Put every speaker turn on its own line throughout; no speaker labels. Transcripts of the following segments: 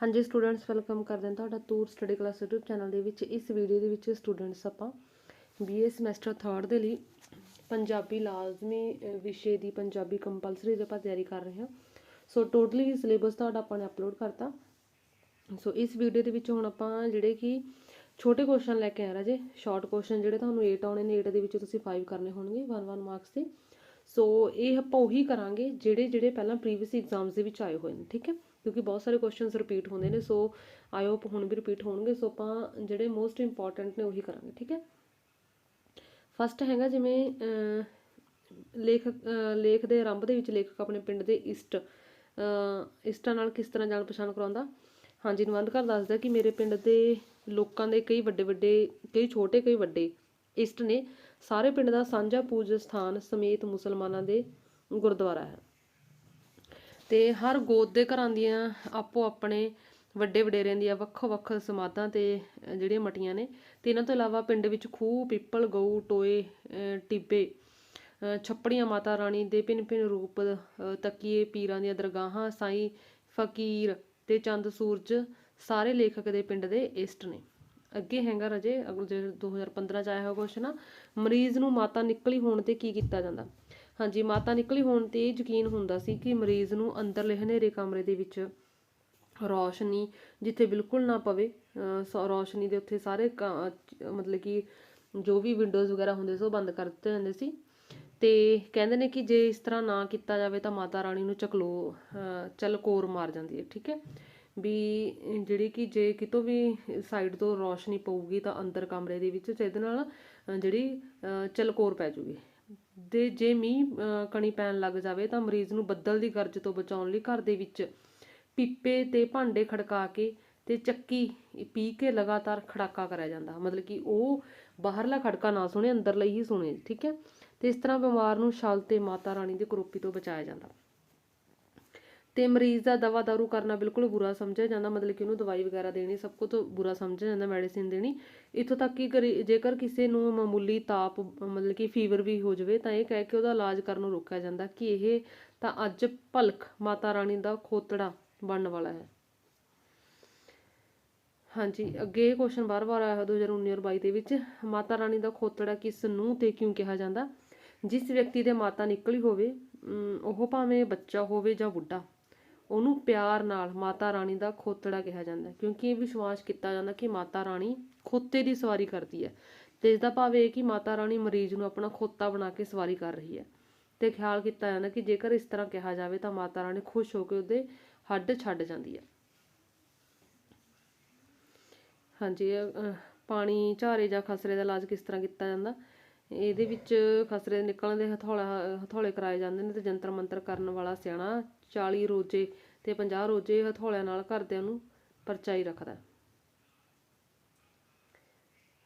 ਹਾਂਜੀ students welcome ਕਰਦੇ ਹਾਂ ਤੁਹਾਡਾ tour study class YouTube channel ਦੇ ਵਿੱਚ। ਇਸ ਵੀਡੀਓ ਦੇ ਵਿੱਚ ਸਟੂਡੈਂਟਸ ਆਪਾਂ BA ਸਮੈਸਟਰ 3rd ਦੇ ਲਈ ਪੰਜਾਬੀ ਲਾਜ਼ਮੀ ਵਿਸ਼ੇ ਦੀ ਪੰਜਾਬੀ ਕੰਪਲਸਰੀ ਦੀ ਆਪਾਂ ਤਿਆਰੀ ਕਰ ਰਹੇ ਹਾਂ। ਸੋ ਟੋਟਲੀ ਸਿਲੇਬਸ ਤੁਹਾਡਾ ਆਪਾਂ ਨੇ ਅਪਲੋਡ ਕਰਤਾ। ਸੋ ਇਸ ਵੀਡੀਓ ਦੇ ਵਿੱਚ ਹੁਣ ਆਪਾਂ ਜਿਹੜੇ ਕਿ ਛੋਟੇ ਕੁਐਸਚਨ ਲੈ ਕੇ ਆ ਰਾਜੇ। ਸ਼ਾਰਟ ਕੁਐਸਚਨ ਜਿਹੜੇ ਤੁਹਾਨੂੰ 8 ਆਉਣੇ ਨੇ 8 ਦੇ ਵਿੱਚ ਤੁਸੀਂ 5 ਕਰਨੇ ਹੋਣਗੇ 1 1 ਮਾਰਕਸ ਦੇ। ਸੋ ਇਹ ਆਪਾਂ ਉਹੀ ਕਰਾਂਗੇ ਜਿਹੜੇ ਜਿਹੜੇ ਪਹਿਲਾਂ ਪ੍ਰੀਵੀਅਸ ਐਗਜ਼ਾਮਸ ਦੇ ਵਿੱਚ ਆਏ ਹੋਏ ਨੇ, ਠੀਕ ਹੈ? ਕਿਉਂਕਿ ਬਹੁਤ ਸਾਰੇ ਕੁਐਸਚਨਸ ਰਿਪੀਟ ਹੁੰਦੇ ਨੇ ਸੋ ਆਈ ਹੋਪ ਹੁਣ ਵੀ ਰਿਪੀਟ ਹੋਣਗੇ ਸੋ ਆਪਾਂ ਜਿਹੜੇ ਮੋਸਟ ਇੰਪੋਰਟੈਂਟ ਨੇ ਉਹੀ ਕਰਾਂਗੇ ਠੀਕ ਹੈ? ਫਸਟ ਹੈਗਾ ਜਿਵੇਂ ਅਹ, ਲੇਖਕ ਲੇਖ ਦੇ ਆਰੰਭ ਦੇ ਵਿੱਚ ਲੇਖਕ ਆਪਣੇ ਪਿੰਡ ਦੇ ਇਸ਼ਟ ਇਸ਼ਟਾਂ ਨਾਲ ਕਿਸ ਤਰ੍ਹਾਂ ਜਾਣ ਪਛਾਣ ਕਰਾਉਂਦਾ? ਹਾਂਜੀ ਨਿਬੰਧਕਾਰ ਦੱਸਦਾ ਕਿ ਮੇਰੇ ਪਿੰਡ ਦੇ ਲੋਕਾਂ ਦੇ ਕਈ ਵੱਡੇ ਵੱਡੇ ਕਈ ਛੋਟੇ ਕਈ ਵੱਡੇ ਇਸ਼ਟ ਨੇ। ਸਾਰੇ ਪਿੰਡ ਦਾ ਸਾਂਝਾ ਪੂਜ ਸਥਾਨ ਸਮੇਤ ਮੁਸਲਮਾਨਾਂ ਦੇ ਗੁਰਦੁਆਰਾ ਹੈ। ਤੇ ਹਰ ਗੋਤ ਦੇ ਘਰਾਂ ਦੀਆਂ ਆਪੋ ਆਪਣੇ ਵੱਡੇ ਵਡੇਰਿਆਂ ਦੀਆਂ ਵੱਖੋ ਵੱਖ ਸਮਾਧਾਂ ਤੇ ਜਿਹੜੀਆਂ ਮਟੀਆਂ ਨੇ। ਤੇ ਇਹਨਾਂ ਤੋਂ ਇਲਾਵਾ ਪਿੰਡ ਵਿੱਚ ਖੂਹ ਪਿੱਪਲ ਗਊ ਟੋਏ ਟਿੱਬੇ ਛੱਪੜੀਆਂ ਮਾਤਾ ਰਾਣੀ ਦੇ ਭਿੰਨ ਭਿੰਨ ਰੂਪ ਅਹ, ਤਕੀਏ ਪੀਰਾਂ ਦੀਆਂ ਦਰਗਾਹਾਂ ਸਾਈਂ ਫਕੀਰ ਤੇ ਚੰਦ ਸੂਰਜ ਸਾਰੇ ਲੇਖਕ ਦੇ ਪਿੰਡ ਦੇ ਇਸ਼ਟ ਨੇ। ਅੱਗੇ ਹੈਗਾ ਰਜੇ ਅਗਰ ਜੇ 2015 ਚ ਆਇਆ ਹੋਇਆ ਕੁਐਸਚਨ ਆ ਮਰੀਜ਼ ਨੂੰ ਮਾਤਾ ਨਿਕਲੀ ਹੋਣ ਤੇ ਕੀ ਕੀਤਾ ਜਾਂਦਾ? ਹਾਂਜੀ, ਮਾਤਾ ਨਿਕਲੀ ਹੋਣ ਤੇ ਇਹ ਯਕੀਨ ਹੁੰਦਾ ਸੀ ਕਿ ਮਰੀਜ਼ ਨੂੰ ਅੰਦਰਲੇ ਹਨੇਰੇ ਕਮਰੇ ਦੇ ਵਿੱਚ ਰੌਸ਼ਨੀ, ਜਿੱਥੇ ਬਿਲਕੁਲ ਨਾ ਪਵੇ ਸ- ਰੌਸ਼ਨੀ ਦੇ ਉੱਥੇ ਸਾਰੇ ਕ- ਮਤਲਬ ਕਿ ਜੋ ਵੀ ਵਿੰਡੋਜ਼ ਵਗੈਰਾ ਹੁੰਦੇ ਸੀ ਉਹ ਬੰਦ ਕਰ ਦਿੱਤੇ ਜਾਂਦੇ ਸੀ। ਤੇ ਕਹਿੰਦੇ ਨੇ ਕਿ ਜੇ ਇਸ ਤਰ੍ਹਾਂ ਨਾ ਕੀਤਾ ਜਾਵੇ ਤਾਂ ਮਾਤਾ ਰਾਣੀ ਨੂੰ ਚਕਲੋ ਚਲਕੋਰ ਮਾਰ ਜਾਂਦੀ ਹੈ, ਠੀਕ ਹੈ? ਵੀ ਜਿਹੜੀ ਕਿ ਜੇ ਕਿਤੋਂ ਵੀ ਸਾਈਡ ਤੋਂ ਰੌਸ਼ਨੀ ਪਊਗੀ ਤਾਂ ਅੰਦਰ ਕਮਰੇ ਦੇ ਵਿੱਚ, ਤੇ ਇਹਦੇ ਨਾਲ ਜਿਹੜੀ ਚਲਕੋਰ ਪੈ ਜੂਗੀ। ਦੇ ਜੇ ਮੀਂਹ ਕਣੀ ਪੈਣ ਲੱਗ ਜਾਵੇ ਤਾਂ ਮਰੀਜ਼ ਨੂੰ ਬੱਦਲ ਦੀ ਗਰਜ ਤੋਂ ਬਚਾਉਣ ਲਈ ਘਰ ਦੇ ਵਿੱਚ ਪੀਪੇ ਤੇ ਭਾਂਡੇ ਖੜਕਾ ਕੇ ਤੇ ਚੱਕੀ ਪੀ ਕੇ ਲਗਾਤਾਰ ਖੜਾਕਾ ਕਰਿਆ ਜਾਂਦਾ। ਮਤਲਬ ਕਿ ਉਹ ਬਾਹਰਲਾ ਖੜਕਾ ਨਾ ਸੁਣੇ, ਅੰਦਰਲਾ ਹੀ ਸੁਣੇ, ਠੀਕ ਹੈ? ਤੇ ਇਸ ਤਰ੍ਹਾਂ ਬਿਮਾਰ ਨੂੰ ਛਲ ਤੇ ਮਾਤਾ ਰਾਣੀ ਦੀ ਕਰੋਪੀ ਤੋਂ ਬਚਾਇਆ ਜਾਂਦਾ। ਤੇ ਮਰੀਜ਼ ਦਾ ਦਵਾ ਦਾਰੂ ਕਰਨਾ ਬਿਲਕੁਲ ਬੁਰਾ ਸਮਝਿਆ ਜਾਂਦਾ, ਮਤਲਬ ਕਿ ਉਹਨੂੰ ਦਵਾਈ ਵਗੈਰਾ ਦੇਣੀ, ਸਭ ਕੁਝ ਬੁਰਾ ਸਮਝਿਆ ਜਾਂਦਾ ਮੈਡੀਸਿਨ ਦੇਣੀ। ਇੱਥੋਂ ਤੱਕ ਕਿ ਕਰੀ- ਜੇਕਰ ਕਿਸੇ ਨੂੰ ਮਾਮੂਲੀ ਤਾਪ, ਮਤਲਬ ਕਿ ਫੀਵਰ ਵੀ ਹੋ ਜਾਵੇ, ਤਾਂ ਇਹ ਕਹਿ ਕੇ ਉਹਦਾ ਇਲਾਜ ਕਰਨ ਨੂੰ ਰੋਕਿਆ ਜਾਂਦਾ ਕਿ ਇਹ ਤਾਂ ਅੱਜ ਭਲਕ ਮਾਤਾ ਰਾਣੀ ਦਾ ਖੋਤੜਾ ਬਣਨ ਵਾਲਾ ਹੈ। ਹਾਂਜੀ, ਅੱਗੇ ਇਹ ਕੁਐਸਚਨ ਬਾਰ-ਬਾਰ ਆਇਆ ਹੈ 2019 ਔਰ 22 ਦੇ ਵਿੱਚ, ਮਾਤਾ ਰਾਣੀ ਦਾ ਖੋਤੜਾ ਕਿਸ ਨੂੰ ਤੇ ਕਿਉਂ ਕਿਹਾ ਜਾਂਦਾ? ਜਿਸ ਵਿਅਕਤੀ ਦੇ ਮਾਤਾ ਨਿਕਲੀ ਹੋਵੇ ਉਹ ਭਾਵੇਂ ਬੱਚਾ ਹੋਵੇ ਜਾਂ ਬੁੱਢਾ ਉਹਨੂੰ ਪਿਆਰ ਨਾਲ ਮਾਤਾ ਰਾਣੀ ਦਾ ਖੋਤੜਾ ਕਿਹਾ ਜਾਂਦਾ ਕਿਉਂਕਿ ਇਹ ਵਿਸ਼ਵਾਸ ਕੀਤਾ ਜਾਂਦਾ ਕਿ ਮਾਤਾ ਰਾਣੀ ਖੋਤੇ ਦੀ ਸਵਾਰੀ ਕਰਦੀ ਹੈ। ਤੇ ਇਸ ਦਾ ਭਾਵ ਇਹ ਕਿ ਮਾਤਾ ਰਾਣੀ ਮਰੀਜ਼ ਨੂੰ ਆਪਣਾ ਖੋਤਾ ਬਣਾ ਕੇ ਸਵਾਰੀ ਕਰ ਰਹੀ ਹੈ। ਤੇ ਖਿਆਲ ਕੀਤਾ ਜਾਂਦਾ ਕਿ ਜੇਕਰ ਇਸ ਤਰ੍ਹਾਂ ਕਿਹਾ ਜਾਵੇ ਤਾਂ ਮਾਤਾ ਰਾਣੀ ਖੁਸ਼ ਹੋ ਕੇ ਉਹਦੇ ਹੱਡ ਛੱਡ ਜਾਂਦੀ ਹੈ। ਹਾਂਜੀ ਪਾਣੀ ਝਾਰੇ ਜਾਂ ਖਸਰੇ ਦਾ ਇਲਾਜ ਕਿਸ ਤਰ੍ਹਾਂ ਕੀਤਾ ਜਾਂਦਾ? ਇਹਦੇ ਵਿੱਚ ਖਸਰੇ ਨਿਕਲਣ ਦੇ ਹਥੌਲਾ ਹਥੌਲੇ ਕਰਾਏ ਜਾਂਦੇ ਨੇ ਤੇ ਜੰਤਰ ਮੰਤਰ ਕਰਨ ਵਾਲਾ ਸਿਆਣਾ 40 ਰੋਜੇ ਤੇ 50 ਰੋਜੇ ਹਥੌਲਿਆਂ ਨਾਲ ਘਰਦਿਆਂ ਨੂੰ ਪਰਚਾਈ ਰੱਖਦਾ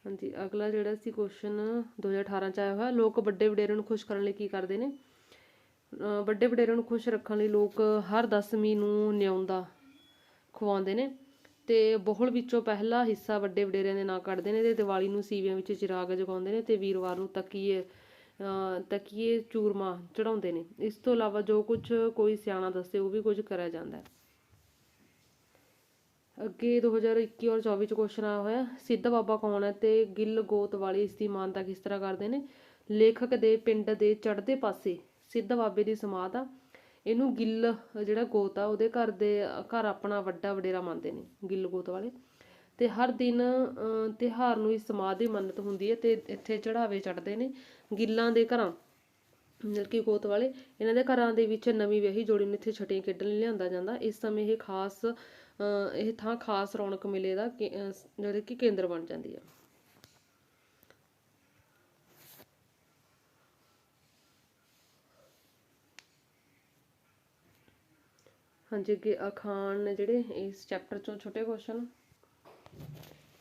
ਹਾਂਜੀ, ਅਗਲਾ ਜਿਹੜਾ ਸੀ ਕੁਐਸਚਨ 2018 ਚ ਆਇਆ ਹੋਇਆ, ਲੋਕ ਵੱਡੇ ਵਡੇਰਿਆਂ ਨੂੰ ਖੁਸ਼ ਕਰਨ ਲਈ ਕੀ ਕਰਦੇ ਨੇ? ਵੱਡੇ ਵਡੇਰਿਆਂ ਨੂੰ ਖੁਸ਼ ਰੱਖਣ ਲਈ ਲੋਕ ਹਰ ਦਸਵੀਂ ਨੂੰ ਨਿਆਉਂਦਾ ਖਵਾਉਂਦੇ ਨੇ ਤੇ ਬੋਹਲ ਵਿੱਚੋਂ ਪਹਿਲਾ ਹਿੱਸਾ ਵੱਡੇ ਵਡੇਰਿਆਂ ਦੇ ਨਾਂ ਕੱਢਦੇ ਨੇ ਤੇ ਦੀਵਾਲੀ ਨੂੰ ਸੀਵਿਆਂ ਵਿੱਚ ਚਿਰਾਗ ਜਗਾਉਂਦੇ ਨੇ ਤੇ ਵੀਰਵਾਰ ਨੂੰ ਤਕੀਏ ਤਕੀਏ ਚੂਰਮਾ ਚੜਾਉਂਦੇ ਨੇ। ਇਸ ਤੋਂ ਇਲਾਵਾ ਜੋ ਕੁਝ ਕੋਈ ਸਿਆਣਾ ਦੱਸੇ, ਉਹ ਵੀ ਕੁਝ ਕਰਿਆ ਜਾਂਦਾ ਹੈ। ਅੱਗੇ 2021 ਔਰ 24 ਚ ਕੁਐਸਚਨ ਆਇਆ ਹੋਇਆ, ਸਿੱਧਾ ਬਾਬਾ ਕੌਣ ਹੈ ਤੇ ਗਿੱਲ ਗੋਤ ਵਾਲੀ ਇਸ ਦੀ ਮਾਨਤਾ ਕਿਸ ਤਰ੍ਹਾਂ ਕਰਦੇ ਨੇ? ਲੇਖਕ ਦੇ ਪਿੰਡ ਦੇ ਚੜ੍ਹਦੇ ਪਾਸੇ ਸਿੱਧ ਬਾਬੇ ਦੀ ਸਮਾਧ ਆ। ਇਹਨੂੰ ਗਿੱਲ ਜਿਹੜਾ ਗੋਤ ਆ, ਉਹਦੇ ਘਰ ਦੇ, ਘਰ ਆਪਣਾ ਵੱਡਾ ਵਡੇਰਾ ਮੰਨਦੇ ਨੇ, ਗਿੱਲ ਗੋਤ ਵਾਲੇ। ਤੇ ਹਰ ਦਿਨ ਅਹ, ਤਿਉਹਾਰ ਨੂੰ ਇਸ ਸਮਾਧ ਦੀ ਮੰਨਤ ਹੁੰਦੀ ਹੈ ਤੇ ਇੱਥੇ ਚੜਾਵੇ ਚੜਦੇ ਨੇ ਗਿੱਲਾਂ ਦੇ ਘਰਾਂ ਮਤਲਬ ਕਿ ਗੋਤ ਵਾਲੇ ਇਹਨਾਂ ਦੇ ਘਰਾਂ ਦੇ ਵਿੱਚ ਨਵੀਂ ਵਿਆਹੀ ਜੋੜੀ ਨੂੰ ਇੱਥੇ ਛਟੀਆਂ ਖੇਡਣ ਲਈ ਲਿਆਂਦਾ ਜਾਂਦਾ। ਇਸ ਸਮੇਂ ਇਹ ਖਾਸ ਇਹ ਥਾਂ ਖਾਸ ਰੌਣਕ ਮੇਲੇ ਦਾ ਕੇ- ਜਿਹੜੇ ਕਿ ਕੇਂਦਰ ਬਣ ਜਾਂਦੀ ਹੈ। ਹਾਂਜੀ ਅੱਗੇ ਅਖਾਣ ਨੇ ਜਿਹੜੇ ਇਸ ਚੈਪਟਰ ਚੋਂ ਛੋਟੇ ਕੁਐਸਚਨ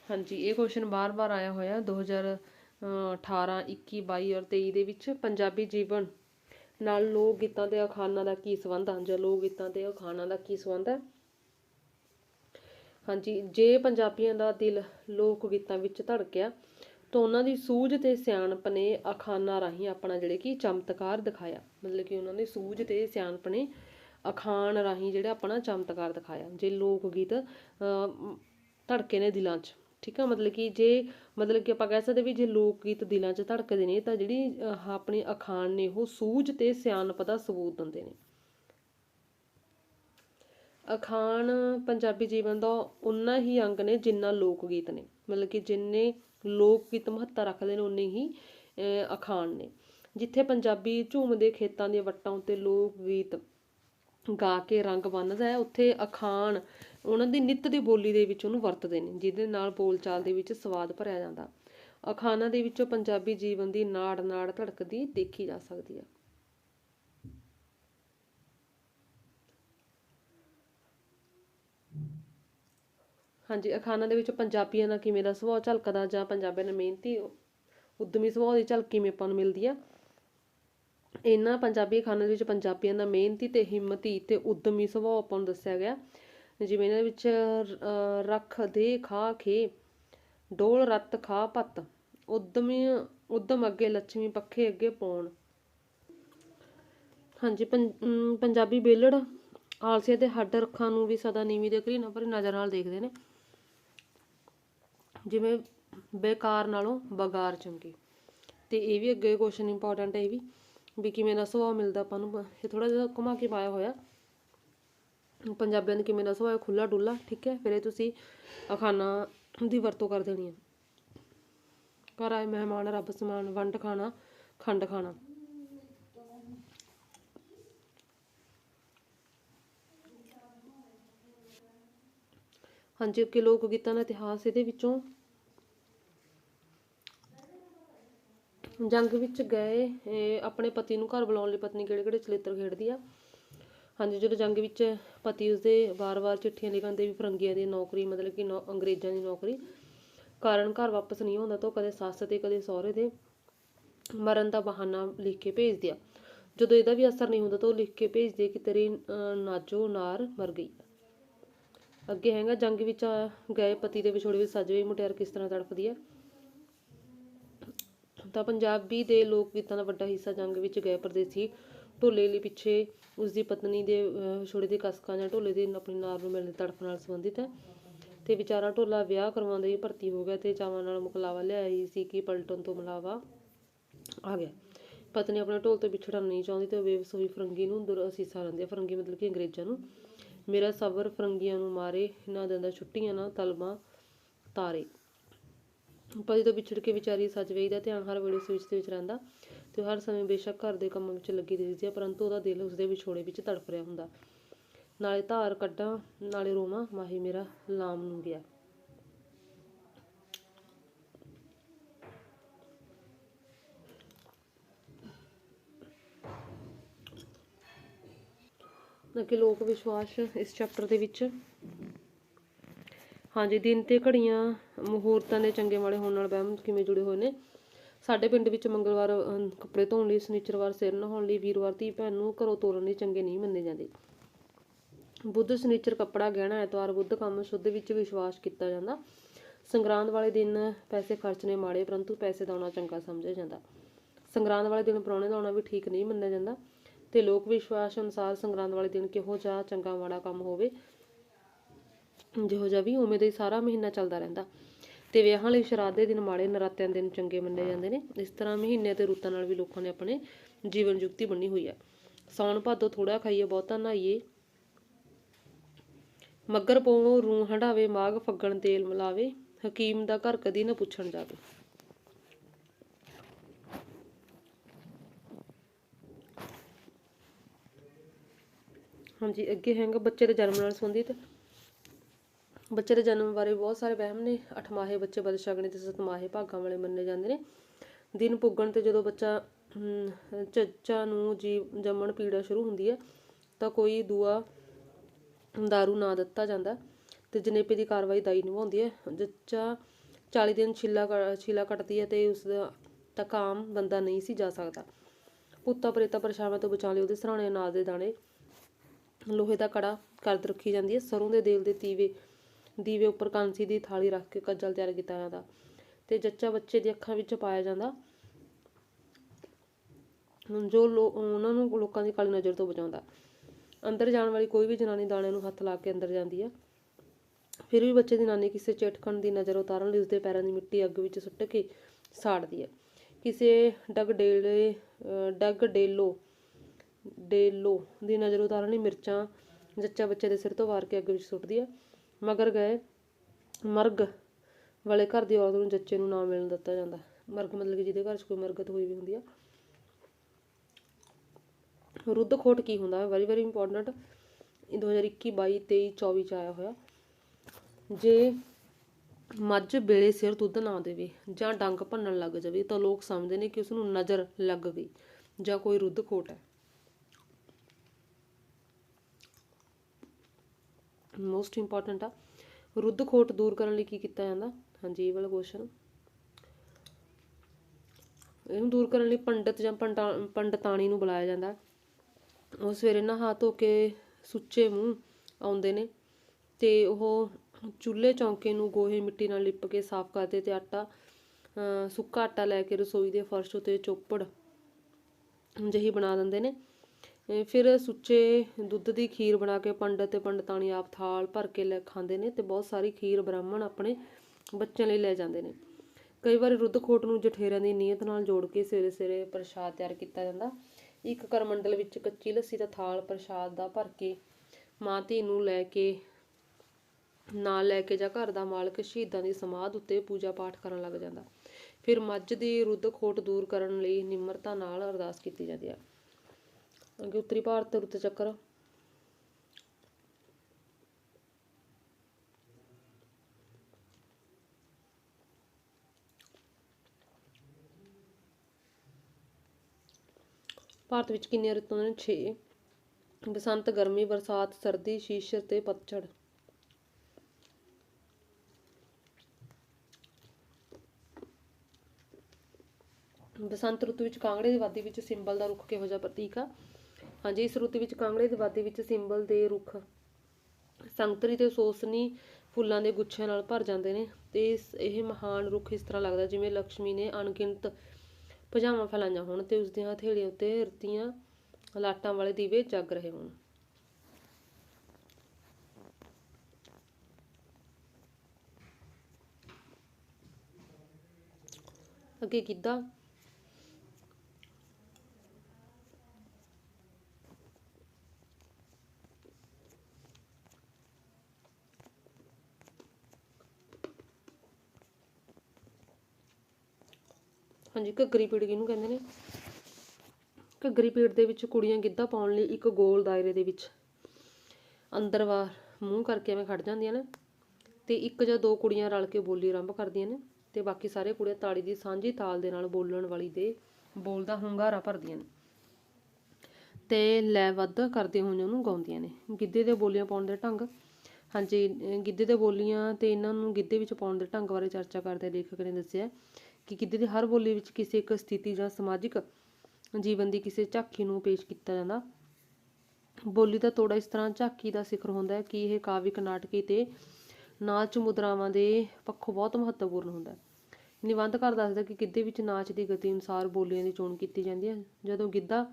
ਹਾਂਜੀ ਇਹ ਕੁਐਸਚਨ ਬਾਰ-ਬਾਰ ਆਇਆ ਹੋਇਆ 2018 21 22 ਔਰ 23 ਦੇ ਵਿੱਚ ਪੰਜਾਬੀ ਜੀਵਨ ਨਾਲ ਲੋਕ ਗੀਤਾਂ ਤੇ ਅਖਾਣਾਂ ਦਾ ਕੀ ਸੰਬੰਧ ਹੈ ਜਾਂ ਲੋਕ ਗੀਤਾਂ ਤੇ ਅਖਾਣਾਂ ਦਾ ਕੀ ਸੰਬੰਧ ਹੈ ਹਾਂਜੀ ਜੇ ਪੰਜਾਬੀਆਂ ਦਾ ਦਿਲ ਲੋਕ ਗੀਤਾਂ ਵਿੱਚ ਧੜਕਿਆ ਤਾਂ ਉਹਨਾਂ ਦੀ ਸੂਝ ਤੇ ਸਿਆਣਪ ਨੇ ਅਖਾਨਾਂ ਰਾਹੀਂ ਆਪਣਾ ਜਿਹੜੇ ਕਿ ਚਮਤਕਾਰ ਦਿਖਾਇਆ। ਮਤਲਬ ਕਿ ਉਹਨਾਂ ਦੀ ਸੂਝ ਤੇ ਸਿਆਣਪ ਨੇ ਅਖਾਣ ਰਾਹੀਂ ਜਿਹੜਾ ਆਪਣਾ ਚਮਤਕਾਰ ਦਿਖਾਇਆ। ਜੇ ਲੋਕ ਗੀਤ ਅਹ, ਧੜਕੇ ਨੇ ਦਿਲਾਂ 'ਚ ਠੀਕ ਆ? ਮਤਲਬ ਕਿ ਜੇ ਮਤਲਬ ਕਿ ਆਪਾਂ ਕਹਿ ਸਕਦੇ ਵੀ ਜੇ ਲੋਕ ਗੀਤ ਦਿਲਾਂ 'ਚ ਧੜਕਦੇ ਨੇ ਤਾਂ ਜਿਹੜੀ ਆਪਣੀ ਅਖਾਣ ਨੇ ਉਹ ਸੂਝ ਤੇ ਸਿਆਣਪ ਦਾ ਸਬੂਤ ਦਿੰਦੇ ਨੇ। ਅਖਾਣ ਪੰਜਾਬੀ ਜੀਵਨ ਦਾ ਉਨਾ ਹੀ ਅੰਗ ਨੇ ਜਿੰਨਾ ਲੋਕ ਗੀਤ ਨੇ। ਮਤਲਬ ਕਿ ਜਿੰਨੇ ਲੋਕ ਗੀਤ ਮਹੱਤਤਾ ਰੱਖਦੇ ਨੇ ਉਨੇ ਹੀ ਅਹ, ਅਖਾਣ ਨੇ। ਜਿੱਥੇ ਪੰਜਾਬੀ ਝੂਮਦੇ ਖੇਤਾਂ ਦੀਆਂ ਵੱਟਾਂ ਉੱਤੇ ਲੋਕ ਗੀਤ ਗਾ ਕੇ ਰੰਗ ਬੰਨ੍ਹਦਾ ਹੈ ਉੱਥੇ ਅਖਾਣ ਉਹਨਾਂ ਦੀ ਨਿੱਤ ਦੀ ਬੋਲੀ ਦੇ ਵਿੱਚ ਉਹਨੂੰ ਵਰਤਦੇ ਨੇ, ਜਿਹਦੇ ਨਾਲ ਬੋਲਚਾਲ ਦੇ ਵਿੱਚ ਸਵਾਦ ਭਰਿਆ ਜਾਂਦਾ। ਅਖਾਣਾਂ ਦੇ ਵਿੱਚੋਂ ਪੰਜਾਬੀ ਜੀਵਨ ਦੀ ਨਾੜ ਨਾੜ ਧੜਕਦੀ ਦੇਖੀ ਜਾ ਸਕਦੀ ਹੈ ਹਾਂਜੀ, ਅਖਾਣਾਂ ਦੇ ਵਿੱਚ ਪੰਜਾਬੀਆਂ ਦਾ ਕਿਵੇਂ ਦਾ ਸੁਭਾਅ ਝਲਕਦਾ ਜਾਂ ਪੰਜਾਬੀਆਂ ਦਾ ਮਿਹਨਤੀ ਉਦਮੀ ਸੁਭਾਅ ਦੀ ਝਲਕ ਕਿਵੇਂ ਆਪਾਂ ਨੂੰ ਮਿਲਦੀ ਆ? ਇਹਨਾਂ ਪੰਜਾਬੀ ਅਖਾਣਾਂ ਦੇ ਵਿੱਚ ਪੰਜਾਬੀਆਂ ਦਾ ਮਿਹਨਤੀ ਤੇ ਹਿੰਮਤੀ ਤੇ ਉਦਮੀ ਸੁਭਾਅ ਆਪਾਂ ਨੂੰ ਦੱਸਿਆ ਗਿਆ। ਜਿਵੇਂ ਇਹਨਾਂ ਵਿੱਚ ਰੱਖ ਦੇ, ਖਾ, ਖੇ, ਡੋਲ, ਰੱਤ, ਖਾ ਪੱਤ ਉਦਮੀ, ਉਦਮ ਅੱਗੇ, ਲੱਛਮੀ ਪੱਖੇ ਅੱਗੇ ਪਾਉਣ ਹਾਂਜੀ ਪੰਜਾਬੀ ਬੇਲੜ ਆਲਸੇ ਦੇ ਹੱਡ ਰੱਖਾਂ ਨੂੰ ਵੀ ਸਦਾ ਨੀਵੀਂ ਦੇ ਘਰੀਨਾ ਭਰੀ ਨਜ਼ਰ ਨਾਲ ਦੇਖਦੇ ਨੇ। ਜਿਵੇਂ ਬੇਕਾਰ ਨਾਲੋਂ ਬਗਾਰ ਚੰਗੀ। ਤੇ ਇਹ ਵੀ ਅੱਗੇ ਕੁਐਸਚਨ ਇੰਪੋਰਟੈਂਟ ਹੈ, ਇਹ ਵੀ ਵੀ ਕਿਵੇਂ ਦਾ ਸੁਭਾਅ ਮਿਲਦਾ ਆਪਾਂ ਨੂੰ। ਇਹ ਥੋੜਾ ਜਿਹਾ ਘੁਮਾ ਕੇ ਪਾਇਆ ਹੋਇਆ। ਪੰਜਾਬੀਆਂ ਦਾ ਕਿਵੇਂ ਦਾ ਸੁਭਾਅ ਹੈ ਖੁੱਲਾ ਡੁੱਲਾ ਠੀਕ ਹੈ, ਫਿਰ ਇਹ ਤੁਸੀਂ ਅਖਾਨਾ ਦੀ ਵਰਤੋਂ ਕਰ ਦੇਣੀ ਹੈ। ਘਰ ਆਏ ਮਹਿਮਾਨ, ਰੱਬ ਸਮਾਨ, ਵੰਡ ਖਾਣਾ, ਖੰਡ ਖਾਣਾ। ਹਾਂਜੀ ਕਿ ਲੋਕ ਗੀਤਾਂ ਦਾ ਇਤਿਹਾਸ ਇਹਦੇ ਵਿੱਚੋਂ ਜੰਗ ਵਿੱਚ ਗਏ ਆਪਣੇ ਪਤੀ ਨੂੰ ਘਰ ਬੁਲਾਉਣ ਲਈ ਪਤਨੀ ਕਿਹੜੇ ਕਿਹੜੇ ਚਲਿੱਤਰ ਖੇਡਦੀ ਆ? ਹਾਂਜੀ ਜਦੋਂ ਜੰਗ ਵਿੱਚ ਪਤੀ ਉਸਦੇ ਵਾਰ-ਵਾਰ ਚਿੱਠੀਆਂ ਲਿਖਣ ਤੇ ਵੀ ਫਰੰਗੀਆਂ ਦੀ ਨੌਕਰੀ ਮਤਲਬ ਕਿ ਨੌ- ਅੰਗਰੇਜ਼ਾਂ ਦੀ ਨੌਕਰੀ ਕਾਰਨ ਘਰ ਵਾਪਸ ਨਹੀਂ ਹੁੰਦਾ ਤਾਂ ਕਦੇ ਸੱਸ ਤੇ ਕਦੇ ਸਹੁਰੇ ਦੇ ਮਰਨ ਦਾ ਬਹਾਨਾ ਲਿਖ ਕੇ ਭੇਜ ਦਿਆ ਜਦੋਂ ਇਹਦਾ ਵੀ ਅਸਰ ਨਹੀਂ ਹੁੰਦਾ ਤਾਂ ਉਹ ਲਿਖ ਕੇ ਭੇਜਦੇ ਕਿ ਤੇਰੀ ਅਹ, ਨਾਜੋ ਨਾਰ ਮਰ ਗਈ। ਅੱਗੇ ਹੈਗਾ ਜੰਗ ਵਿੱਚ ਗਏ ਪਤੀ ਦੇ ਵਿਛੋੜੇ ਵਿੱਚ ਸੱਜ ਮੁਟਿਆਰ ਕਿਸ ਤਰ੍ਹਾਂ ਤੜਫਦੀ ਹੈ? ਤਾਂ ਪੰਜਾਬੀ ਦੇ ਲੋਕ ਗੀਤਾਂ ਦਾ ਵੱਡਾ ਹਿੱਸਾ ਜੰਗ ਵਿੱਚ ਗਏ ਪਰਦੇਸੀ ਢੋਲੇ ਲਈ ਪਿੱਛੇ ਉਸ ਦੀ ਪਤਨੀ ਦੇ ਅਹ, ਦੇ ਕਸਕਾਂ ਜਾਂ ਢੋਲੇ ਦੇ ਆਪਣੀ ਨਾਰ ਨੂੰ ਮਿਲਣ ਦੀ ਤੜਫ ਨਾਲ ਸੰਬੰਧਿਤ ਹੈ। ਤੇ ਵਿਚਾਰਾ ਢੋਲਾ ਵਿਆਹ ਕਰਵਾਉਂਦੇ ਹੀ ਭਰਤੀ ਹੋ ਗਿਆ ਤੇ ਚਾਵਾਂ ਨਾਲ ਮੁਕਲਾਵਾ ਲਿਆਈ ਸੀ ਕਿ ਪਲਟਣ ਤੋਂ ਮਲਾਵਾ ਆ ਗਿਆ। ਪਤਨੀ ਆਪਣੇ ਢੋਲ ਤੋਂ ਵਿਛੜਨਾ ਨਹੀਂ ਚਾਹੁੰਦੀ ਤੇ ਬੇਵਸ ਹੋਈ ਫਰੰਗੀ ਨੂੰ ਦੁਰ ਅਸੀਸਾਂ ਦਿੰਦੀ ਹੈ। ਫਰੰਗੀ ਮਤਲਬ ਕਿ ਅੰਗਰੇਜ਼ਾਂ ਨੂੰ। ਮੇਰਾ ਸਬਰ ਫਰੰਗੀਆਂ ਨੂੰ ਮਾਰੇ ਨਾ ਦਿੰਦਾ ਛੁੱਟੀਆਂ ਨਾ ਤਲਬਾ ਤਾਰੇ। ਪਤੀ ਤੋਂ ਵਿਛੜ ਕੇ ਵਿਚਾਰੀ ਸਜਵੇਈ ਦਾ ਧਿਆਨ ਹਰ ਵੇਲੇ ਸਵਿਚ ਦੇ ਵਿੱਚ ਰਹਿੰਦਾ। ਤੇ ਹਰ ਸਮੇਂ ਬੇਸ਼ੱਕ ਘਰ ਦੇ ਕੰਮਾਂ ਵਿੱਚ ਲੱਗੀ ਰਹਿੰਦੀ ਹੈ ਪਰੰਤੂ ਉਹਦਾ ਦਿਲ ਉਸਦੇ ਵਿਛੋੜੇ ਵਿੱਚ ਤੜਫ ਰਿਹਾ ਹੁੰਦਾ। ਨਾਲੇ ਧਾਰ ਕੱਢਾਂ, ਨਾਲੇ ਰੋਵਾਂ, ਮਾਹੀ ਮੇਰਾ ਲਾਮ ਨੂੰ ਗਿਆ। ਅੱਗੇ ਲੋਕ ਵਿਸ਼ਵਾਸ ਇਸ ਚੈਪਟਰ ਦੇ ਵਿੱਚ। ਹਾਂਜੀ, ਦਿਨ ਤੇ ਘੜੀਆਂ ਮੁਹੂਰਤਾਂ ਦੇ ਚੰਗੇ ਮਾੜੇ ਹੋਣ ਨਾਲ ਵਹਿਮ ਕਿਵੇਂ ਜੁੜੇ ਹੋਏ ਨੇ? ਸਾਡੇ ਪਿੰਡ ਵਿੱਚ ਮੰਗਲਵਾਰ ਕੱਪੜੇ ਧੋਣ ਲਈ, ਸ਼ਨੀਚਰਵਾਰ ਸਿਰ ਨਹਾਉਣ ਲਈ, ਵੀਰਵਾਰ ਧੀ ਭੈਣ ਨੂੰ ਘਰੋਂ ਤੋਰਨ ਲਈ ਚੰਗੇ ਨਹੀਂ ਮੰਨੇ ਜਾਂਦੇ। ਬੁੱਧ ਸ਼ਨੀਚਰ ਕੱਪੜਾ ਗਹਿਣਾ, ਐਤਵਾਰ ਬੁੱਧ ਕੰਮ ਸ਼ੁੱਧ ਵਿੱਚ ਵਿਸ਼ਵਾਸ ਕੀਤਾ ਜਾਂਦਾ। ਸੰਗਰਾਂਦ ਵਾਲੇ ਦਿਨ ਪੈਸੇ ਖਰਚਣੇ ਮਾੜੇ, ਪਰੰਤੂ ਪੈਸੇ ਦਾ ਆਉਣਾ ਚੰਗਾ ਸਮਝਿਆ ਜਾਂਦਾ। ਸੰਗਰਾਂਦ ਵਾਲੇ ਦਿਨ ਪ੍ਰਾਹੁਣੇ ਦਾ ਆਉਣਾ ਵੀ ਠੀਕ ਨਹੀਂ ਮੰਨਿਆ ਜਾਂਦਾ ਤੇ ਲੋਕ ਵਿਸ਼ਵਾਸ ਅਨੁਸਾਰ ਸੰਗਰਾਂਦ ਵਾਲੇ ਦਿਨ ਕਿਹੋ ਜਿਹਾ ਚੰਗਾ ਮਾੜਾ ਕੰਮ ਹੋਵੇ, ਜਿਹੋ ਜਿਹਾ ਵੀ ਉਵੇਂ ਦਾ ਹੀ ਸਾਰਾ ਮਹੀਨਾ ਚੱਲਦਾ ਰਹਿੰਦਾ। ਤੇ ਵਿਆਹਾਂ ਲਈ ਸ਼ਰਾਧ ਦੇ ਦਿਨ ਮਾੜੇ ਨਰਾਤਿਆਂ ਦੇ ਦਿਨ ਚੰਗੇ ਮੰਨੇ ਜਾਂਦੇ ਨੇ। ਇਸ ਤਰ੍ਹਾਂ ਮਹੀਨੇ ਤੇ ਰੁੱਤਾਂ ਨਾਲ ਵੀ ਲੋਕਾਂ ਨੇ ਆਪਣੇ ਜੀਵਨ ਜੁਗਤੀ ਬੰਨੀ ਹੋਈ ਹੈ। ਸਾਉਣ ਭਾਦੋ ਥੋੜਾ ਖਾਈਏ, ਬਹੁਤਾ ਨਹਾਈਏ। ਮੱਗਰ ਪਉਣੋਂ ਰੂ ਹੰਡਾਵੇ ਮਾਗ ਫੱਗਣ ਤੇਲ ਮਿਲਾਵੇ। ਹਕੀਮ ਦਾ ਘਰ ਕਦੀ ਨਾ ਪੁੱਛਣ ਜਾਵੇ। ਹਾਂਜੀ, ਅੱਗੇ ਹੈਗਾ ਬੱਚੇ ਦੇ ਜਨਮ ਨਾਲ ਸੰਬੰਧਿਤ। ਬੱਚੇ ਦੇ ਜਨਮ ਬਾਰੇ ਬਹੁਤ ਸਾਰੇ ਵਹਿਮ ਨੇ। ਅਠਮਾਹੇ ਬੱਚੇ ਬਦਸ਼ਗਣੇ ਤੇ ਸਤਮਾਹੇ ਭਾਗਾਂ ਵਾਲੇ ਮੰਨੇ ਜਾਂਦੇ ਨੇ। ਦਿਨ ਪੁੱਗਣ ਤੇ ਜਦੋਂ ਬੱਚਾ ਹਮ, ਚੱਚਾ ਨੂੰ ਜੀ ਜੰਮਣ ਪੀੜਾ ਸ਼ੁਰੂ ਹੁੰਦੀ ਹੈ ਤਾਂ ਕੋਈ ਦੂਆ ਦਾਰੂ ਨਾ ਦਿੱਤਾ ਜਾਂਦਾ ਤੇ ਜਨੇਪੇ ਦੀ ਕਾਰਵਾਈ ਦਾਈ ਨਿਭਾਉਂਦੀ ਹੈ। ਜੱਚਾ 40 ਦਿਨ ਛਿੱਲਾ ਕ- ਛਿੱਲਾ ਕੱਟਦੀ ਹੈ ਤੇ ਉਸ ਦਾ ਤੱਕ ਆਮ ਬੰਦਾ ਨਹੀਂ ਸੀ ਜਾ ਸਕਦਾ। ਪੁੱਤਾ ਪ੍ਰੇਤਾ ਪਰਛਾਵਾਂ ਤੋਂ ਬਚਾਉਣ ਲਈ ਉਹਦੇ ਸਰਾਣੇ ਅਨਾਜ ਦੇ ਦਾਣੇ ਲੋਹੇ ਦਾ ਕੜਾ ਕਰਦ ਰੱਖੀ ਜਾਂਦੀ ਹੈ। ਸਰੋਂ ਦੇ ਤੇਲ ਦੇ ਤੀਵੇ ਦੀਵੇ ਉੱਪਰ ਕਾਂਸੀ ਦੀ ਥਾਲੀ ਰੱਖ ਕੇ ਕੱਜਲ ਤਿਆਰ ਕੀਤਾ ਜਾਂਦਾ ਤੇ ਜੱਚਾ ਬੱਚੇ ਦੀ ਅੱਖਾਂ ਵਿੱਚ ਪਾਇਆ ਜਾਂਦਾ। ਜੋ ਲੋ- ਉਹਨਾਂ ਨੂੰ ਲੋਕਾਂ ਦੀ ਕਾਲੀ ਨਜ਼ਰ ਤੋਂ ਬਚਾਉਂਦਾ। ਅੰਦਰ ਜਾਣ ਵਾਲੀ ਕੋਈ ਵੀ ਜਨਾਨੀ ਦਾਣੇ ਨੂੰ ਹੱਥ ਲਾ ਕੇ ਅੰਦਰ ਜਾਂਦੀ ਹੈ ਫਿਰ ਵੀ ਬੱਚੇ ਦੀ ਨਾਨੀ ਕਿਸੇ ਚਟਕਣ ਦੀ ਨਜ਼ਰ ਉਤਾਰਨ ਲਈ ਉਸਦੇ ਪੈਰਾਂ ਦੀ ਮਿੱਟੀ ਅੱਗ ਵਿੱਚ ਸੁੱਟ ਕੇ ਸਾੜਦੀ ਹੈ ਕਿਸੇ ਡਗ ਡੇਲੇ ਡਗ ਡੇਲੋ ਡੇਲੋ ਦੀ ਨਜ਼ਰ ਉਤਾਰਨ ਲਈ ਮਿਰਚਾਂ ਜੱਚਾ ਬੱਚੇ ਦੇ ਸਿਰ ਤੋਂ ਵਾਰ ਕੇ ਅੱਗ ਵਿੱਚ ਸੁੱਟਦੀ ਹੈ ਮਗਰ ਗਏ। ਮਰਗ ਵਾਲੇ ਘਰ ਦੀ ਔਰਤ ਨੂੰ ਜੱਚੇ ਨੂੰ ਨਾ ਮਿਲਣ ਦਿੱਤਾ ਜਾਂਦਾ। ਮਰਗ ਮਤਲਬ ਕਿ ਜਿਹਦੇ ਘਰ 'ਚ ਕੋਈ ਮਰਗਤ ਹੋਈ ਵੀ ਹੁੰਦੀ ਆ। ਰੁੱਧ ਖੋਟ ਕੀ ਹੁੰਦਾ? ਹੈ ਵੈਰੀ ਵੈਰੀ ਇੰਪੋਰਟੈਂਟ 2021 22 23 24 ਚ ਆਇਆ ਹੋਇਆ। ਜੇ ਮੱਝ ਵੇਲੇ ਸਿਰ ਦੁੱਧ ਨਾ ਦੇਵੇ ਜਾਂ ਡੰਗ ਭੰਨਣ ਲੱਗ ਜਾਵੇ ਤਾਂ ਲੋਕ ਸਮਝਦੇ ਨੇ ਕਿ ਉਸ ਨੂੰ ਨਜ਼ਰ ਲੱਗ ਗਈ ਜਾਂ ਕੋਈ ਰੁੱਧ ਖੋਟ ਹੈ। ਮੋਸਟ ਇੰਪੋਰਟੈਂਟ ਆ। ਰੁੱਧ ਖੋਟ ਦੂਰ ਕਰਨ ਲਈ ਕੀ ਕੀਤਾ ਜਾਂਦਾ? ਹਾਂਜੀ, ਇਹ ਵਾਲਾ ਕੁਐਸਚਨ ਇਹਨੂੰ ਦੂਰ ਕਰਨ ਲਈ ਪੰਡਤ ਜਾਂ ਪੰਡਾ, ਪੰਡਤਾਣੀ ਨੂੰ ਬੁਲਾਇਆ ਜਾਂਦਾ। ਉਹ ਸਵੇਰੇ ਨਹਾ ਧੋ ਕੇ ਸੁੱਚੇ ਮੂੰਹ ਆਉਂਦੇ ਨੇ ਤੇ ਉਹ ਚੁੱਲ੍ਹੇ ਚੌਂਕੇ ਨੂੰ ਗੋਹੇ ਮਿੱਟੀ ਨਾਲ ਲਿਪ ਕੇ ਸਾਫ਼ ਕਰਦੇ ਤੇ ਆਟਾ, ਅਹ ਸੁੱਕਾ ਆਟਾ ਲੈ ਕੇ ਰਸੋਈ ਦੇ ਫਰਸ਼ ਉਤੇ ਚੋਪੜ ਜਿਹੀ ਬਣਾ ਦਿੰਦੇ ਨੇ। ਇਹ ਫਿਰ ਸੁੱਚੇ ਦੁੱਧ ਦੀ ਖੀਰ ਬਣਾ ਕੇ ਪੰਡਤ ਤੇ ਪੰਡਤਾਣੀ ਆਪ ਥਾਲ ਭਰ ਕੇ ਲੈ ਖਾਂਦੇ ਨੇ ਤੇ ਬਹੁਤ ਸਾਰੀ ਖੀਰ ਬ੍ਰਾਹਮਣ ਆਪਣੇ ਬੱਚਿਆਂ ਲਈ ਲੈ ਜਾਂਦੇ ਨੇ। ਕਈ ਵਾਰੀ ਰੁੱਧਖੋਟ ਨੂੰ ਜਠੇਰਿਆਂ ਦੀ ਨੀਅਤ ਨਾਲ ਜੋੜ ਕੇ ਸਵੇਰੇ ਸਵੇਰੇ ਪ੍ਰਸ਼ਾਦ ਤਿਆਰ ਕੀਤਾ ਜਾਂਦਾ। ਇੱਕ ਕਰਮੰਡਲ ਵਿੱਚ ਕੱਚੀ ਲੱਸੀ ਦਾ ਥਾਲ ਪ੍ਰਸ਼ਾਦ ਦਾ ਭਰ ਕੇ ਮਾਂ ਧੀ ਨੂੰ ਲੈ ਕੇ, ਨਾਲ ਲੈ ਕੇ ਜਾਂ ਘਰ ਦਾ ਮਾਲਕ ਸ਼ਹੀਦਾਂ ਦੀ ਸਮਾਧ ਉੱਤੇ ਪੂਜਾ ਪਾਠ ਕਰਨ ਲੱਗ ਜਾਂਦਾ। ਫਿਰ ਮੱਝ ਦੀ ਰੁੱਧ ਖੋਟ ਦੂਰ ਕਰਨ ਲਈ ਨਿਮਰਤਾ ਨਾਲ ਅਰਦਾਸ ਕੀਤੀ ਜਾਂਦੀ ਹੈ। ਅੱਗੇ ਉੱਤਰੀ ਭਾਰਤ ਰੁੱਤ ਚੱਕਰ। ਭਾਰਤ ਵਿੱਚ ਕਿੰਨੀਆਂ ਰੁੱਤਾਂ ਨੇ? 6 ਬਸੰਤ, ਗਰਮੀ, ਬਰਸਾਤ, ਸਰਦੀ, ਸ਼ੀਸ਼ਰ ਤੇ ਪਤਝੜ। ਬਸੰਤ ਰੁੱਤ ਵਿੱਚ ਕਾਂਗੜੇ ਦੀ ਵਾਦੀ ਵਿੱਚ ਸਿੰਬਲ ਦਾ ਰੁੱਖ ਕਿਹੋ ਜਿਹਾ ਪ੍ਰਤੀਕ ਆ? ਹਾਂਜੀ, ਇਸ ਰੁੱਤ ਵਿੱਚ ਕਾਂਗੜੇ ਦੀ ਵਾਦੀ ਵਿੱਚ ਸਿੰਬਲ ਦੇ ਰੁੱਖ ਸੰਗਤਰੀ ਤੇ ਸੋਸਨੀ ਫੁੱਲਾਂ ਦੇ ਗੁੱਛਿਆਂ ਨਾਲ ਭਰ ਜਾਂਦੇ ਨੇ ਤੇ ਇਸ, ਇਹ ਮਹਾਨ ਰੁੱਖ ਇਸ ਤਰ੍ਹਾਂ ਲੱਗਦਾ ਜਿਵੇਂ ਲక్ష్ਮੀ ਨੇ ਅਣਗਿਣਤ ਭੁਜਾਵਾਂ ਫੈਲਾਈਆਂ ਹੋਣ ਤੇ ਉਸ ਦੀਆਂ ਹਥੇਲੀਆਂ ਉੱਤੇ ਰਤੀਆਂ, ਲਾਟਾਂ ਵਾਲੇ ਦੀਵੇ ਜਗ ਰਹੇ ਹੋਣ। ਅੱਗੇ ਕਿੱਦਾਂ ਹਾਂਜੀ, ਘੱਗਰੀ ਪੀੜ ਕਿਹਨੂੰ ਕਹਿੰਦੇ ਨੇ? ਘੱਗਰੀ ਪੀੜ ਦੇ ਵਿੱਚ ਕੁੜੀਆਂ ਗਿੱਧਾ ਪਾਉਣ ਲਈ ਇੱਕ ਗੋਲ ਦਾਇਰੇ ਦੇ ਵਿੱਚ ਅੰਦਰ ਬਾਹਰ ਮੂੰਹ ਕਰਕੇ ਐਵੇਂ ਖੜ ਜਾਂਦੀਆਂ ਨੇ ਤੇ ਇੱਕ ਜਾਂ ਦੋ ਕੁੜੀਆਂ ਰਲ ਕੇ ਬੋਲੀ ਆਰੰਭ ਕਰਦੀਆਂ ਨੇ ਤੇ ਬਾਕੀ ਸਾਰੇ ਕੁੜੀਆਂ ਤਾੜੀ ਦੀ ਸਾਂਝੀ ਤਾਲ ਦੇ ਨਾਲ ਬੋਲਣ ਵਾਲੀ ਦੇ ਬੋਲ ਦਾ ਹੁੰਗਾਰਾ ਭਰਦੀਆਂ ਨੇ। ਤੇ ਲੈ ਵੱਧ ਕਰਦੇ ਹੋਏ ਉਹਨੂੰ ਗਾਉਂਦੀਆਂ ਨੇ। ਗਿੱਧੇ ਦੇ ਬੋਲੀਆਂ ਪਾਉਣ ਦੇ ਢੰਗ, ਹਾਂਜੀ, ਗਿੱਧੇ ਦੇ ਬੋਲੀਆਂ ਤੇ ਇਹਨਾਂ ਨੂੰ ਗਿੱਧੇ ਵਿੱਚ ਪਾਉਣ ਦੇ ਢੰਗ ਬਾਰੇ ਚਰਚਾ ਕਰਦੇ ਲੇਖਕ ਨੇ ਦੱਸਿਆ। ਕਿ ਗਿੱਧੇ ਦੀ ਹਰ ਬੋਲੀ ਵਿੱਚ ਕਿਸੇ ਇੱਕ ਸਥਿਤੀ ਜਾਂ ਸਮਾਜਿਕ ਜੀਵਨ ਦੀ ਕਿਸੇ ਝਾਕੀ ਨੂੰ ਪੇਸ਼ ਕੀਤਾ ਜਾਂਦਾ। ਬੋਲੀ ਦਾ ਤੋੜਾ ਇਸ ਤਰ੍ਹਾਂ ਝਾਕੀ ਦਾ ਸਿਖਰ ਹੁੰਦਾ ਹੈ ਕਿ ਇਹ ਕਾਵਿਕ ਨਾਟਕੀ ਤੇ ਨਾਚ ਮੁਦਰਾਵਾਂ ਦੇ ਪੱਖੋਂ ਬਹੁਤ ਮਹੱਤਵਪੂਰਨ ਹੁੰਦਾ ਹੈ। ਨਿਬੰਧਕਾਰ ਦੱਸਦਾ ਕਿ ਗਿੱਧੇ ਵਿੱਚ ਨਾਚ ਦੀ ਗਤੀ ਅਨੁਸਾਰ ਬੋਲੀਆਂ ਦੀ ਚੋਣ ਕੀਤੀ ਜਾਂਦੀ ਹੈ। ਜਦੋਂ ਗਿੱਧਾ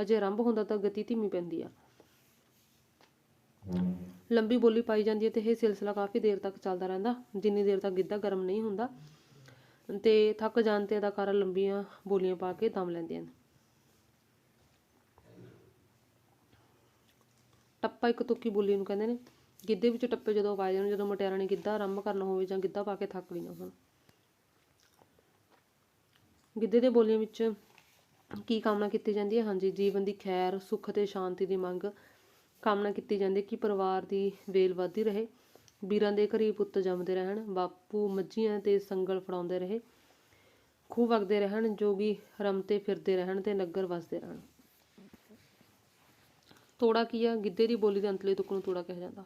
ਅਜੇ ਆਰੰਭ ਹੁੰਦਾ ਤਾਂ ਗਤੀ ਧੀਮੀ ਪੈਂਦੀ ਆ। ਲੰਬੀ ਬੋਲੀ ਪਾਈ ਜਾਂਦੀ ਹੈ ਤੇ ਇਹ ਸਿਲਸਿਲਾ ਕਾਫੀ ਦੇਰ ਤੱਕ ਚੱਲਦਾ ਰਹਿੰਦਾ। ਜਿੰਨੀ ਦੇਰ ਤੱਕ ਗਿੱਧਾ ਗਰਮ ਨਹੀਂ ਹੁੰਦਾ ਤੇ ਥੱਕ ਜਾਣ ਤੇ ਅਦਾਕਾਰਾ ਲੰਬੀਆਂ ਬੋਲੀਆਂ ਪਾ ਕੇ ਦਮ ਲੈਂਦੀਆਂ ਹਨ। ਟੱਪਾ ਇੱਕ ਤੁੱਕੀ ਬੋਲੀ ਨੂੰ ਕਹਿੰਦੇ ਨੇ। ਗਿੱਧੇ ਵਿੱਚ ਟੱਪੇ ਜਦੋਂ ਪਾਏ ਜਾਣ ਜਦੋਂ ਮੁਟਿਆਰਾਂ ਨੇ ਗਿੱਧਾ ਆਰੰਭ ਕਰਨਾ ਹੋਵੇ ਜਾਂ ਗਿੱਧਾ ਪਾ ਕੇ ਥੱਕ ਗਈਆਂ ਹੋਣ। ਗਿੱਧੇ ਦੇ ਬੋਲੀਆਂ ਵਿੱਚ ਕੀ ਕਾਮਨਾ ਕੀਤੀ ਜਾਂਦੀ ਹੈ? ਹਾਂਜੀ, ਜੀਵਨ ਦੀ ਖੈਰ, ਸੁੱਖ ਤੇ ਸ਼ਾਂਤੀ ਦੀ ਮੰਗ ਕਾਮਨਾ ਕੀਤੀ ਜਾਂਦੀ ਹੈ ਕਿ ਪਰਿਵਾਰ ਦੀ ਵੇਲ ਵਧਦੀ ਰਹੇ। ਵੀਰਾਂ ਦੇ ਘਰੀ ਪੁੱਤ ਜੰਮਦੇ ਰਹਿਣ, ਬਾਪੂ ਮੱਝੀਆਂ ਤੇ ਸੰਗਲ ਫੜਾਉਂਦੇ ਰਹੇ। ਖੂਹ ਵਗਦੇ ਰਹਿਣ, ਜੋਗੀ ਰਮਤੇ ਫਿਰਦੇ ਰਹਿਣ ਤੇ ਨਗਰ ਵਸਦੇ ਰਹਿਣ। ਤੋੜਾ ਕੀ ਆ? ਗਿੱਧੇ ਦੀ ਬੋਲੀ ਦੇ ਅੰਤਲੇ ਤੁਕ ਨੂੰ ਤੋੜਾ ਕਿਹਾ ਜਾਂਦਾ।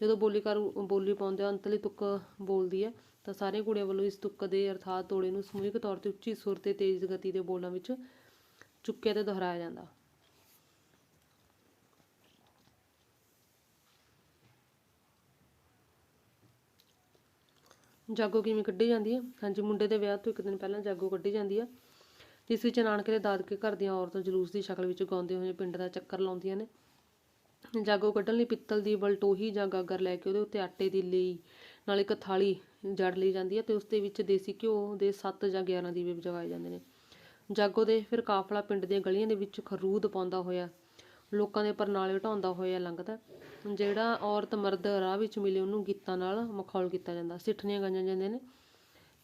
ਜਦੋਂ ਬੋਲੀਕਾਰ ਬੋਲੀ ਪਾਉਂਦੇ ਆ, ਅੰਤਲੀ ਤੁਕ ਬੋਲਦੀ ਹੈ, ਤਾਂ ਸਾਰੇ ਕੁੜੀਆਂ ਵੱਲੋਂ ਇਸ ਤੁਕ ਦੇ ਅਰਥਾਤ ਤੋੜੇ ਨੂੰ ਸਮੂਹਿਕ ਤੌਰ ਤੇ ਉੱਚੀ ਸੁਰ ਤੇ ਤੇਜ਼ ਗਤੀ ਦੇ ਬੋਲਾਂ ਵਿੱਚ ਚੁੱਕਿਆ ਤੇ ਦੁਹਰਾਇਆ ਜਾਂਦਾ। ਜਾਗੋ ਕਿਵੇਂ ਕੱਢੀ ਜਾਂਦੀ ਹੈ ਹਾਂਜੀ, ਮੁੰਡੇ ਦੇ ਵਿਆਹ ਤੋਂ ਇੱਕ ਦਿਨ ਪਹਿਲਾਂ ਜਾਗੋ ਕੱਢੀ ਜਾਂਦੀ ਹੈ ਜਿਸ ਵਿੱਚ ਨਾਨਕੇ ਦੇ ਦਾਦਕੇ ਘਰ ਦੀਆਂ ਔਰਤਾਂ ਜਲੂਸ ਦੀ ਸ਼ਕਲ ਵਿੱਚ ਗਾਉਂਦੇ ਹੋਏ ਪਿੰਡ ਦਾ ਚੱਕਰ ਲਾਉਂਦੀਆਂ ਨੇ। ਜਾਗੋ ਕੱਢਣ ਲਈ ਪਿੱਤਲ ਦੀ ਬਲਟੋਹੀ ਜਾਂ ਗਾਗਰ ਲੈ ਕੇ ਉਹਦੇ ਉੱਤੇ ਆਟੇ ਦੀ ਲਈ ਨਾਲ ਇੱਕ ਥਾਲੀ ਜੜ ਲਈ ਜਾਂਦੀ ਹੈ ਤੇ ਉਸ ਦੇ ਵਿੱਚ ਦੇਸੀ ਘਿਓ ਦੇ 7 ਜਾਂ 11 ਦੀਵੇ ਜਗਾਏ ਜਾਂਦੇ ਨੇ। ਜਾਗੋ ਦੇ ਫਿਰ ਕਾਫਲਾ ਪਿੰਡ ਦੀਆਂ ਗਲੀਆਂ ਦੇ ਵਿੱਚ ਖਰੂਦ ਪਾਉਂਦਾ ਹੋਇਆ ਲੋਕਾਂ ਦੇ ਪਰਨਾਲੇ ਉਠਾਉਂਦਾ ਹੋਇਆ ਲੰਘਦਾ। ਜਿਹੜਾ ਔਰਤ ਮਰਦ ਰਾਹ ਵਿੱਚ ਮਿਲੇ, ਉਹਨੂੰ ਗੀਤਾਂ ਨਾਲ ਮਖੌਲ ਕੀਤਾ ਜਾਂਦਾ। ਸਿੱਠਣੀਆਂ ਗਾਈਆਂ ਜਾਂਦੀਆਂ ਨੇ।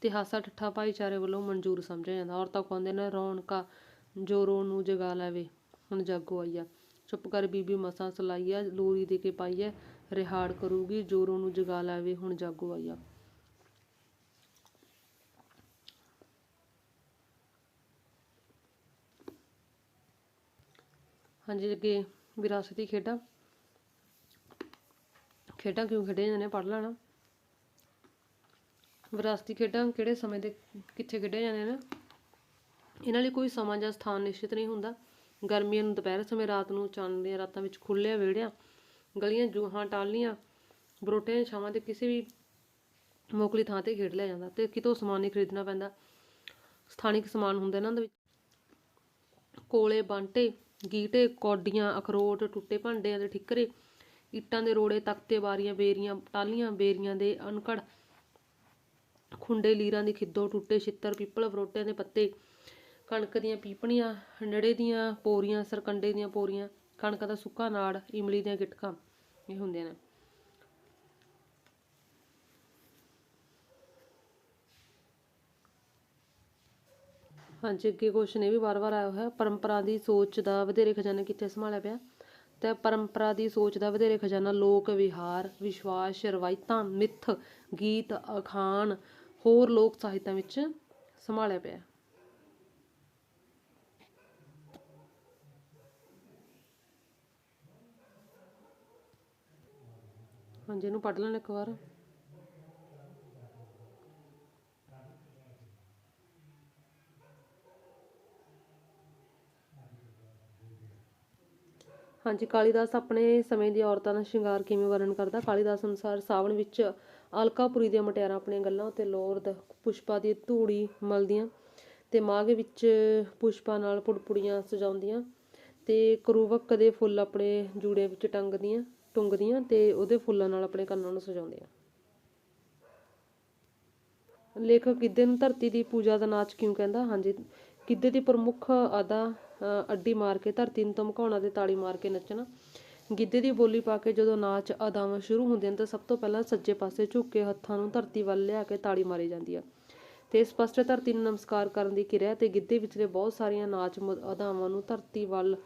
ਤੇ ਹਾਸਾ ਠੱਠਾ ਭਾਈਚਾਰੇ ਵੱਲੋਂ ਮਨਜ਼ੂਰ ਸਮਝਿਆ ਜਾਂਦਾ। ਔਰਤਾਂ ਕਹਿੰਦੇ ਨੇ, ਰੌਣਕਾ ਜੋਰੋ ਨੂੰ ਜਗਾ ਲੈਵੇ। ਹੁਣ ਜਾਗੋ ਆਈ ਆ। ਚੁੱਪ ਕਰ ਬੀਬੀ ਮਸਾਂ ਸਲਾਈ ਆ ਲੋਰੀ ਦੇ ਕੇ ਪਾਈ ਰਿਹਾੜ ਕਰੂਗੀ, ਜੋਰੋ ਨੂੰ ਜਗਾ ਲੈਵੇ। ਹੁਣ ਜਾਗੋ ਆਈਆ ਹਾਂਜੀ ਅੱਗੇ ਵਿਰਾਸਤੀ ਖੇਡਾਂ। ਖੇਡਾਂ ਕਿਉਂ ਖੇਡੀਆਂ ਜਾਂਦੀਆਂ ਪੜ੍ਹ ਲੈਣਾ। ਵਿਰਾਸਤੀ ਖੇਡਾਂ ਕਿਹੜੇ ਸਮੇਂ ਦੇ ਕਿੱਥੇ ਖੇਡੀਆਂ ਜਾਂਦੀਆਂ ਨੇ? ਇਹਨਾਂ ਲਈ ਕੋਈ ਸਮਾਂ ਜਾਂ ਸਥਾਨ ਨਿਸ਼ਚਿਤ ਨਹੀਂ ਹੁੰਦਾ। ਗਰਮੀਆਂ ਨੂੰ ਦੁਪਹਿਰ ਸਮੇਂ, ਰਾਤ ਨੂੰ ਚਾਨਣ ਦੀਆਂ ਰਾਤਾਂ ਵਿੱਚ ਖੁੱਲ੍ਹਿਆਂ ਵਿਹੜਿਆਂ, ਗਲੀਆਂ, ਜੂਹਾਂ, ਟਾਹਲੀਆਂ, ਬਰੋਟਿਆਂ ਦੀਆਂ ਛਾਵਾਂ ਤੇ ਕਿਸੇ ਵੀ ਮੋਕਲੀ ਥਾਂ ਤੇ ਖੇਡ ਲਿਆ ਜਾਂਦਾ ਤੇ ਕਿਤੋਂ ਸਮਾਨ ਨਹੀਂ ਖਰੀਦਣਾ ਪੈਂਦਾ। ਸਥਾਨਿਕ ਸਮਾਨ ਹੁੰਦਾ ਇਹਨਾਂ ਦੇ ਵਿੱਚ। ਕੋਲੇ, ਬਾਂਟੇ ਗੀਟੇ, ਕੌਡੀਆਂ, ਅਖਰੋਟ, ਟੁੱਟੇ ਭਾਂਡਿਆਂ ਦੇ ਠਿੱਕਰੇ, ਇੱਟਾਂ ਦੇ ਰੋੜੇ, ਤਖਤੇ ਬਾਰੀਆਂ ਬੇਰੀਆਂ, ਟਾਹਲੀਆਂ, ਬੇਰੀਆਂ ਦੇ ਅਨਕੜ, ਖੁੰਡੇ, ਲੀਰਾਂ ਦੀ ਖਿੱਦੋ, ਟੁੱਟੇ, ਛਿੱਤਰ, ਪਿੱਪਲ ਫਰੋਟਿਆਂ ਦੇ ਪੱਤੇ, ਕਣਕ ਦੀਆਂ ਪੀਪਣੀਆਂ, ਨੜੇ ਦੀਆਂ ਪੋਰੀਆਂ, ਸਰਕੰਡੇ ਦੀਆਂ ਪੋਰੀਆਂ, ਕਣਕ ਦਾ ਸੁੱਕਾ ਨਾੜ, ਇਮਲੀ ਦੀਆਂ ਗਿਟਕਾਂ, ਇਹ ਹੁੰਦੀਆਂ ਨੇ। ਹਾਂਜੀ, ਅੱਗੇ ਕੁਐਸਚਨ ਇਹ ਵੀ ਵਾਰ-ਵਾਰ ਆਇਆ ਹੋਇਆ, ਪਰੰਪਰਾ ਦੀ ਸੋਚ ਦਾ ਵਧੇਰੇ ਖਜ਼ਾਨਾ ਕਿੱਥੇ ਸੰਭਾਲਿਆ ਪਿਆ? ਤੇ ਪਰੰਪਰਾ ਦੀ ਸੋਚ ਦਾ ਵਧੇਰੇ ਖਜ਼ਾਨਾ ਲੋਕ ਵਿਹਾਰ, ਵਿਸ਼ਵਾਸ, ਰਵਾਇਤਾਂ, ਮਿੱਥ, ਗੀਤ, ਅਖਾਣ, ਹੋਰ ਲੋਕ ਸਾਹਿਤਾਂ ਵਿੱਚ ਸੰਭਾਲਿਆ ਪਿਆ। ਹਾਂਜੀ, ਇਹਨੂੰ ਪੜ੍ਹ ਲੈਣ ਇੱਕ ਵਾਰ। ਹਾਂਜੀ, ਕਾਲੀਦਾਸ ਆਪਣੇ ਸਮੇਂ ਦੀ ਔਰਤਾਂ ਦਾ ਸ਼ਿੰਗਾਰ ਕਿਵੇਂ ਵਰਣਨ ਕਰਦਾ? ਕਾਲੀਦਾਸ ਅਨੁਸਾਰ ਸਾਵਣ ਵਿੱਚ ਅਲਕਾਪੁਰੀ ਦੀਆਂ ਮਟਿਆਰਾਂ ਆਪਣੀਆਂ ਗੱਲਾਂ ਉੱਤੇ ਲੋਰਦ ਪੁਸ਼ਪਾ ਦੀ ਧੂੜੀ ਮਲਦੀਆਂ ਤੇ ਮਾਘ ਵਿੱਚ ਪੁਸ਼ਪਾ ਨਾਲ ਪੁੜਪੁੜੀਆਂ ਸਜਾਉਂਦੀਆਂ ਤੇ ਕਰੂਵਕ ਦੇ ਫੁੱਲ ਆਪਣੇ ਜੂੜੇ ਵਿੱਚ ਟੰਗਦੀਆਂ, ਟੁੰਗਦੀਆਂ ਤੇ ਉਹਦੇ ਫੁੱਲਾਂ ਨਾਲ ਆਪਣੇ ਕੰਨਾਂ ਨੂੰ ਸਜਾਉਂਦੀਆਂ। ਲੇਖਕ ਗਿੱਧੇ ਨੂੰ ਧਰਤੀ ਦੀ ਪੂਜਾ ਦਾ ਨਾਚ ਕਿਉਂ ਕਹਿੰਦਾ? ਹਾਂਜੀ, ਗਿੱਧੇ ਦੀ ਪ੍ਰਮੁੱਖ ਆਦਾ ਅੱਡੀ ਮਾਰ ਕੇ, ਧਰਤੀ ਨੂੰ ਧਮਕਾਉਣਾ ਤੇ ਤਾੜੀ ਮਾਰ ਕੇ ਨੱਚਣਾ। ਗਿੱਧੇ ਦੀ ਬੋਲੀ ਪਾ ਕੇ ਜਦੋਂ ਨਾਚ ਅਦਾਵਾਂ ਸ਼ੁਰੂ ਹੁੰਦੀਆਂ ਨੇ ਤਾਂ ਸਭ ਤੋਂ ਪਹਿਲਾਂ ਸੱਜੇ ਪਾਸੇ ਝੁੱਕ ਕੇ ਹੱਥਾਂ ਨੂੰ ਧਰਤੀ ਵੱਲ ਲਿਆ ਕੇ ਤਾੜੀ ਮਾਰੀ ਜਾਂਦੀ ਆ। ਤੇ ਸਪਸ਼ਟ ਧਰਤੀ ਨੂੰ ਨਮਸਕਾਰ ਕਰਨ ਦੀ ਕਿਰਿਆ ਤੇ ਗਿੱਧੇ ਵਿਚਲੇ ਬਹੁਤ ਸਾਰੀਆਂ ਨਾਚ ਅਦਾਵਾਂ ਨੂੰ ਧਰਤੀ ਵੱਲ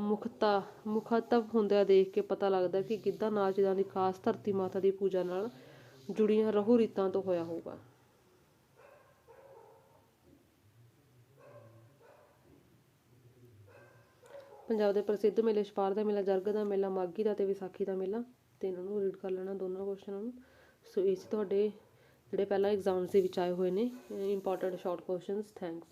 ਮੁਖਤਾ ਮੁਖਾਤਬ ਹੁੰਦਿਆਂ ਦੇਖ ਕੇ ਪਤਾ ਲੱਗਦਾ ਕਿ ਗਿੱਧਾ ਨਾਚ ਦਾ ਨਿਕਾਸ ਧਰਤੀ ਮਾਤਾ ਦੀ ਪੂਜਾ ਨਾਲ ਜੁੜੀਆਂ ਰਹੂ ਰੀਤਾਂ ਤੋਂ ਹੋਇਆ ਹੋਊਗਾ। ਪੰਜਾਬ ਦੇ ਪ੍ਰਸਿੱਧ ਮੇਲੇ ਛਪਾਰ ਦਾ ਮੇਲਾ, ਜਰਗ ਦਾ ਮੇਲਾ, ਮਾਘੀ ਦਾ ਤੇ ਵਿਸਾਖੀ ਦਾ ਮੇਲਾ ਤੇ ਇਹਨਾਂ ਨੂੰ ਰੀਡ ਕਰ ਲੈਣਾ ਦੋਨਾਂ ਕੁਐਸਚਨਾਂ ਨੂੰ। ਸੋ ਇਹ ਸੀ ਤੁਹਾਡੇ ਜਿਹੜੇ ਪਹਿਲਾਂ ਐਗਜ਼ਾਮਸ ਦੇ ਵਿੱਚ ਆਏ ਹੋਏ ਨੇ ਇੰਪੋਰਟੈਂਟ ਸ਼ਾਰਟ ਕੁਐਸਚਨਸ ਥੈਂਕਸ